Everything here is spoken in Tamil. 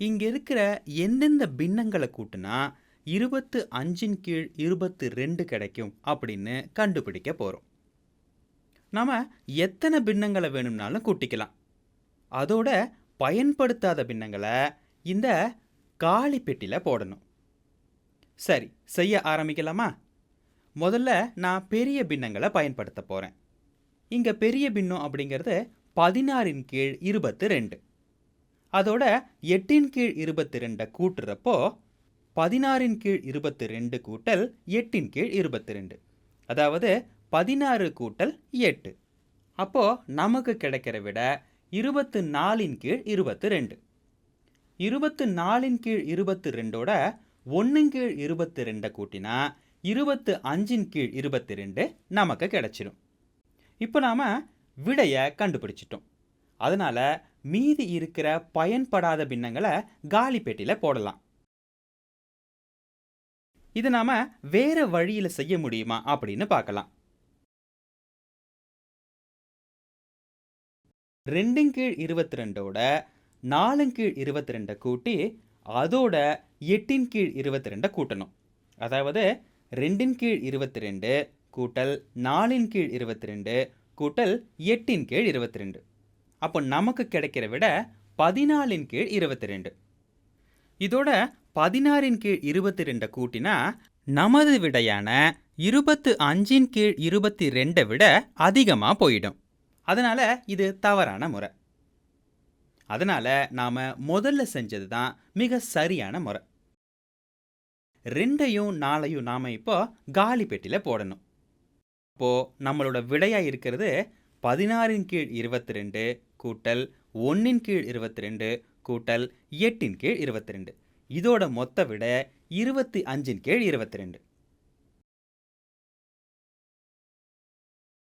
இங்கே இருக்கிற எந்தெந்த பின்னங்களை கூட்டினா இருபத்து அஞ்சின் கீழ் இருபத்து ரெண்டு கிடைக்கும் அப்படின்னு கண்டுபிடிக்க போகிறோம் நாம் எத்தனை பின்னங்களை வேணும்னாலும் கூட்டிக்கலாம். அதோட பயன்படுத்தாத பின்னங்களை இந்த காலி பெட்டியில் போடணும். சரி செய்ய ஆரம்பிக்கலாமா? முதல்ல நான் பெரிய பின்னங்களை பயன்படுத்த போகிறேன் இங்கே பெரிய பின்னம் அப்படிங்கிறது பதினாறின் கீழ் இருபத்து ரெண்டு. அதோட எட்டின் கீழ் இருபத்தி ரெண்டை கூட்டுறப்போ பதினாறின் கீழ் இருபத்தி ரெண்டு கூட்டல் எட்டின் கீழ் இருபத்தி ரெண்டு அதாவது பதினாறு கூட்டல் எட்டு. அப்போது நமக்கு கிடைக்கிற விட இருபத்து நாலின் கீழ் இருபத்து ரெண்டு இருபத்து நாலின் கீழ் இருபத்து ரெண்டோட ஒன்றின் கீழ் இருபத்தி ரெண்டை கூட்டினா இருபத்து அஞ்சின் கீழ் இருபத்தி ரெண்டு நமக்கு கிடைச்சிடும் இப்போ நாம் விடையை கண்டுபிடிச்சிட்டோம். அதனால் மீதி இருக்கிற பயன்படாத பின்னங்களை காலி பெட்டியில் போடலாம். இதை நாம் வேறு வழியில் செய்ய முடியுமா அப்படின்னு பார்க்கலாம். ரெண்டின் கீழ் இருபத்தி ரெண்டோட நாலின் கீழ் இருபத்தி ரெண்டை கூட்டி அதோட எட்டின் கீழ் இருபத்தி ரெண்டை கூட்டணும். அதாவது ரெண்டின் கீழ் இருபத்தி ரெண்டு கூட்டல் நாலின் கீழ் இருபத்தி ரெண்டு கூட்டல் எட்டின் கீழ் இருபத்தி ரெண்டு அப்போ நமக்கு கிடைக்கிற விட பதினாலின் கீழ் இருபத்தி ரெண்டு இதோட பதினாறின் கீழ் இருபத்தி ரெண்டை கூட்டினா நமது விடையான இருபத்து அஞ்சின் கீழ் இருபத்தி ரெண்டை விட அதிகமாக போயிடும். அதனால் இது தவறான முறை. அதனால் நாம் முதல்ல செஞ்சது தான் மிக சரியான முறை. ரெண்டையும் நாளையும் நாம் இப்போ காலி பெட்டியில் போடணும். இப்போது நம்மளோட விடையாக இருக்கிறது பதினாறின் கீழ் இருபத்தி ரெண்டு கூட்டல் ஒன்றின் கீழ் இருபத்தி ரெண்டு கூட்டல் எட்டின் கீழ் இருபத்தி ரெண்டு இதோட மொத்த விட இருபத்தி அஞ்சின் கீழ் இருபத்தி ரெண்டு